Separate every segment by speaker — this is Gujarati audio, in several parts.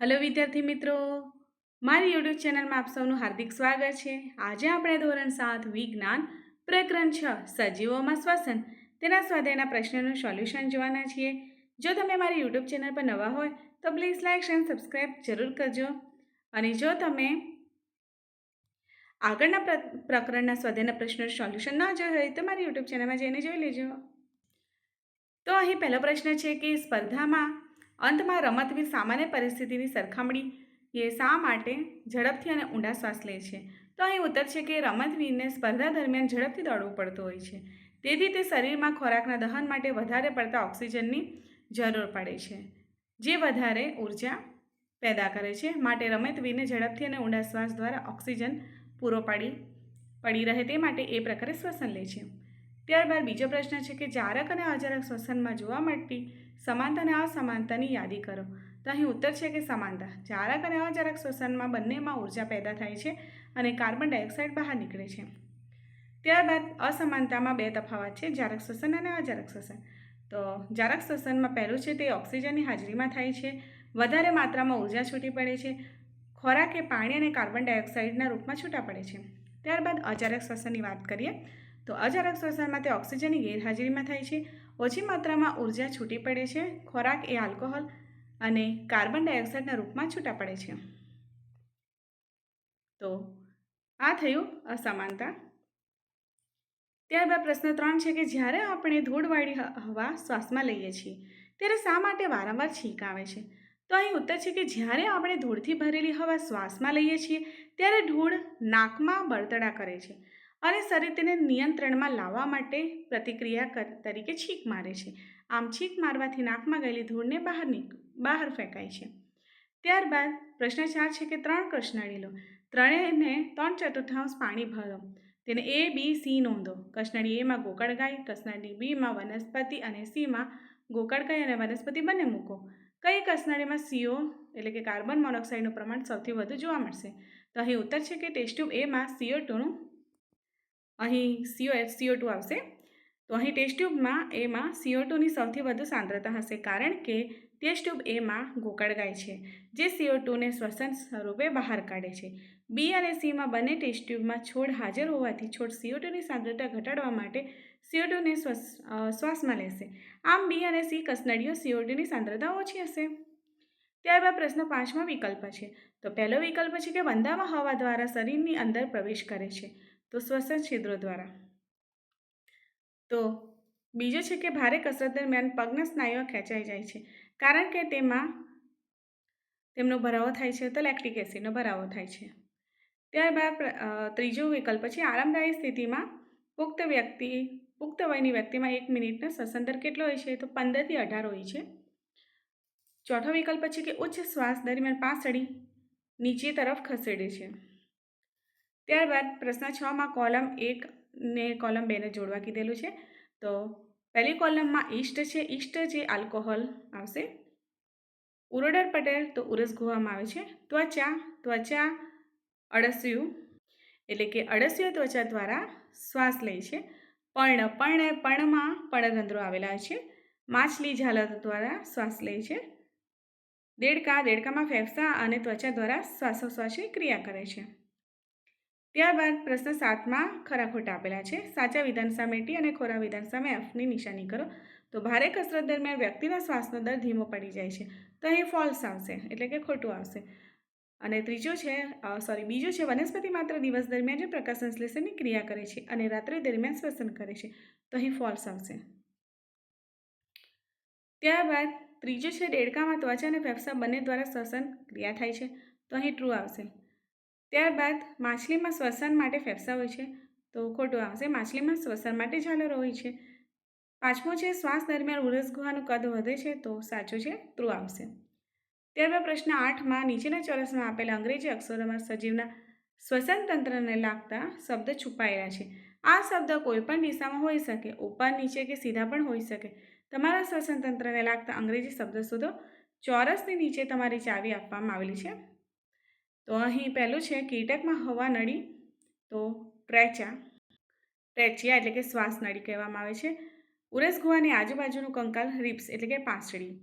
Speaker 1: હેલો વિદ્યાર્થી મિત્રો, મારી યુટ્યુબ ચેનલમાં આપ સૌનું હાર્દિક સ્વાગત છે. આજે આપણે ધોરણ સાત વિજ્ઞાન પ્રકરણ છ, સજીવોમાં શ્વસન, તેના સ્વાધ્યાયના પ્રશ્નનું સોલ્યુશન જોવાના છીએ. જો તમે મારી યુટ્યુબ ચેનલ પર નવા હોય, તો પ્લીઝ લાઇક શેર સબસ્ક્રાઈબ જરૂર કરજો. અને જો તમે આગળના પ્ર, પ્રકરણના સ્વાધ્યાયના પ્રશ્નનું સોલ્યુશન ન જોયું હોય, તો મારી યુટ્યુબ ચેનલમાં જઈને જોઈ લેજો. તો અહીં પહેલો પ્રશ્ન છે કે સ્પર્ધામાં અંતમાં રમતવીર સામાન્ય પરિસ્થિતિની સરખામણી એ શા માટે ઝડપથી અને ઊંડા શ્વાસ લે છે? તો અહીં ઉત્તર છે કે રમતવીરને સ્પર્ધા દરમિયાન ઝડપથી દોડવું પડતું હોય છે. તેથી તે શરીરમાં ખોરાકના દહન માટે વધારે પડતા ઓક્સિજનની જરૂર પડે છે, જે વધારે ઊર્જા પેદા કરે છે. માટે રમતવીરને ઝડપથી અને ઊંડા શ્વાસ દ્વારા ઓક્સિજન પૂરો પાડી, પડી રહે તે માટે એ પ્રકારે શ્વસન લે છે. ત્યારબાદ બીજો પ્રશ્ન છે કે જારક અને અજારક શ્વસનમાં જોવા મળતી સમાનતા અને અસમાનતાની યાદી કરો. તો અહીં ઉત્તર છે કે સમાનતા. જારક અને અજારક શ્વસનમાં બંનેમાં ઊર્જા પેદા થાય છે અને કાર્બન ડાયોક્સાઇડ બહાર નીકળે છે. ત્યારબાદ અસમાનતામાં બે તફાવત છે, જારક શ્વસન અને અજારક શ્વસન. તો જારક શ્વસનમાં પહેલું છે તે ઓક્સિજનની હાજરીમાં થાય છે. વધારે માત્રામાં ઊર્જા છૂટી પડે છે. ખોરાક એ પાણી અને કાર્બન ડાયોક્સાઇડના રૂપમાં છૂટા પડે છે. ત્યારબાદ અજારક શ્વસનની વાત કરીએ, તો અજારક શ્વસનમાં તે ઓક્સિજનની ગેરહાજરીમાં થાય છે. ઓછી માત્રામાં ઊર્જા છૂટી પડે છે, ખોરાક એ આલ્કોહોલ અને કાર્બન ડાયોક્સાઇડના રૂપમાં છૂટા પડે છે. તો આ થયું અસમાનતા. ત્યારબાદ પ્રશ્ન ત્રણ છે કે જ્યારે આપણે ધૂળવાળી હવા શ્વાસમાં લઈએ છીએ, ત્યારે શા માટે વારંવાર છીંક આવે છે? તો અહીં ઉત્તર છે કે જ્યારે આપણે ધૂળથી ભરેલી હવા શ્વાસમાં લઈએ છીએ, ત્યારે ધૂળ નાકમાં બળતડા કરે છે. અને શરીર તેને નિયંત્રણમાં લાવવા માટે પ્રતિક્રિયા તરીકે છીંક મારે છે. આમ છીંક મારવાથી નાકમાં ગયેલી ધૂળને બહાર નીક, બહાર ફેંકાય છે. ત્યારબાદ પ્રશ્ન ચાર છે કે ત્રણ કૃષ્ણળી લો ત્રણેયને ત્રણ ચતુર્થાંશ પાણી ભરો. તેને એ બી સી નોંધો. કૃષ્ણળી એમાં ગોકળગાય કૃષ્ણળી બીમાં વનસ્પતિ અને સીમાં ગોકળગાય અને વનસ્પતિ બંને મૂકો. કઈ કસનાળીમાં સીઓ એટલે કે કાર્બન મોનોક્સાઇડનું પ્રમાણ સૌથી વધુ જોવા મળશે? તો અહીં ઉત્તર છે કે ટેસ્ટ ટ્યુબ એમાં સીઓ ટુનું અહીં સીઓ સીઓ ટુ આવશે. તો અહીં ટેસ્ટ ટ્યુબમાં એમાં સીઓ ટુની સૌથી વધુ સાંદ્રતા હશે કારણ કે ટેસ્ટ ટ્યુબ એમાં ગોકળગાય છે, જે સીઓ ટુને શ્વસન સ્વરૂપે બહાર કાઢે છે. બી અને સીમાં બંને ટેસ્ટ ટ્યુબમાં છોડ હાજર હોવાથી છોડ સીઓ ટુની સાંદ્રતા ઘટાડવા માટે સીઓ ટુને શ્વાસમાં લેશે. આમ બી અને સી કસનળીઓ સીઓ ટુની સાંદ્રતા ઓછી હશે. ત્યારબાદ પ્રશ્ન પાંચમાં વિકલ્પ છે. તો પહેલો વિકલ્પ છે કે વંદામાં હવા દ્વારા શરીરની અંદર પ્રવેશ કરે છે. તો શ્વસન છિદ્રો દ્વારા. તો બીજો છે કે ભારે કસરત દરમિયાન પગના સ્નાયુઓ ખેંચાઈ જાય છે. કારણ કે તેમાં તેમનો ભરાવો થાય છે, તો લેક્ટિક એસિડનો ભરાવો થાય છે. ત્યારબાદ ત્રીજો વિકલ્પ છે આરામદાયી સ્થિતિમાં પુખ્ત વ્યક્તિ, પુખ્ત વયની વ્યક્તિમાં એક મિનિટનો શ્વસન દર કેટલો હોય છે? તો પંદરથી અઢાર હોય છે. ચોથો વિકલ્પ છે કે ઉચ્ચ શ્વાસ દરમિયાન પાંસળી નીચે તરફ ખસેડે છે. ત્યારબાદ પ્રશ્ન છમાં કોલમ એક ને કોલમ બેને જોડવા કીધેલું છે. તો પહેલી કોલમમાં ઈસ્ટ છે. ઈસ્ટ જે આલ્કોહોલ આવશે. ઉરોડર પટેલ તો ઉરસ ગોવામાં આવે છે. ત્વચા ત્વચા અળસિયું એટલે કે અળસિયું ત્વચા દ્વારા શ્વાસ લે છે. પર્ણ પર્ણ, પર્ણમાં પર્ણરંધ્રો આવેલા છે. માછલી ઝાલર દ્વારા શ્વાસ લે છે. દેડકા, દેડકામાં ફેફસા અને ત્વચા દ્વારા શ્વાસોશ્વાસની ક્રિયા કરે છે. ત્યારબાદ પ્રશ્ન સાતમાં ખરા ખોટા આપેલા છે. સાચા વિધાન સામે અને ખોરા વિધાન એફની નિશાની કરો. તો ભારે કસરત દરમિયાન વ્યક્તિના શ્વાસનો દર ધીમો પડી જાય છે. તો અહીં ફોલ્સ આવશે, એટલે કે ખોટું આવશે. અને ત્રીજો છે સોરી બીજું છે, વનસ્પતિ માત્ર દિવસ દરમિયાન જ પ્રકાશ સંશ્લેષણની ક્રિયા કરે છે અને રાત્રિ દરમિયાન શ્વસન કરે છે. તો અહીં ફોલ્સ આવશે. ત્યારબાદ ત્રીજો છે દેડકામાં ત્વચા અને ફેફસા બંને દ્વારા શ્વસન ક્રિયા થાય છે. તો અહીં ટ્રુ આવશે. ત્યારબાદ માછલીમાં શ્વસન માટે ફેફસા હોય છે. તો ખોટું આવશે. માછલીમાં શ્વસન માટે ઝાલર હોય છે. પાંચમું છે, શ્વાસ દરમિયાન ઉરસ ગુહાનું કદ વધે છે. તો સાચું છે ટ્રુ આવશે. ત્યારબાદ પ્રશ્ન આઠમાં, નીચેના ચોરસમાં આપેલા અંગ્રેજી અક્ષરોમાં સજીવના શ્વસન તંત્રને લાગતા શબ્દ છુપાયેલા છે. આ શબ્દ કોઈપણ દિશામાં હોઈ શકે, ઉપર, નીચે કે સીધા પણ હોઈ શકે. તમારા શ્વસન તંત્રને લાગતા અંગ્રેજી શબ્દ શોધો. ચોરસની નીચે તમારી ચાવી આપવામાં આવેલી છે. તો અહીં પહેલું છે કીટકમાં હવા નળી, તો ટ્રેચા ટ્રેચિયા એટલે કે શ્વાસ નળી કહેવામાં આવે છે. ઉરસ ગોવાની આજુબાજુનું કંકાલ રિપ્સ એટલે કે પાંસળી.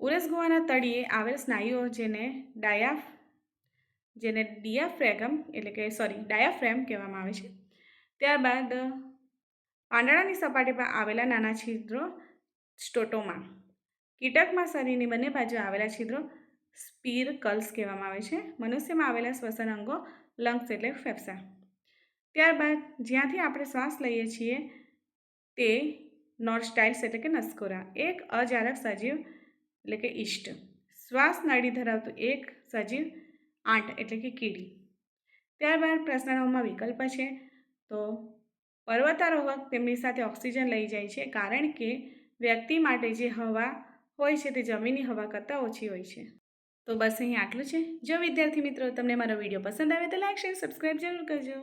Speaker 1: ઉરસ ગોવાના તળિયે આવેલ સ્નાયુઓ જેને ડાયાફ, જેને ડિયાફ્રેગમ એટલે કે સોરી, ડાયાફ્રેમ કહેવામાં આવે છે. ત્યારબાદ પાંદડાની સપાટી પર આવેલા નાના છિદ્રો સ્ટોટોમાં. કીટકમાં શરીરની બંને બાજુ આવેલા છિદ્રો સ્પીર કલ્સ કહેવામાં આવે છે. મનુષ્યમાં આવેલા શ્વસન અંગો, લંગ્સ એટલે ફેફસા. ત્યારબાદ જ્યાંથી આપણે શ્વાસ લઈએ છીએ, તે નોર્સ્ટાઇલ્સ એટલે કે નસકોરા. એક અજારક સજીવ એટલે કે ઈષ્ટ. શ્વાસ નળી ધરાવતું એક સજીવ આંટ એટલે કે કીડી. ત્યારબાદ પ્રશ્નોમાં વિકલ્પ છે. તો પર્વતારોહક તેમની સાથે ઓક્સિજન લઈ જાય છે કારણ કે વ્યક્તિ માટે જે હવા હોય છે તે જમીનની હવા કરતાં ઓછી હોય છે. તો બસ અહીં આટલું છે. જો વિદ્યાર્થી મિત્રો તમને મારો વીડિયો પસંદ આવે તો લાઈક, શેર, સબસ્ક્રાઈબ જરૂર કરજો.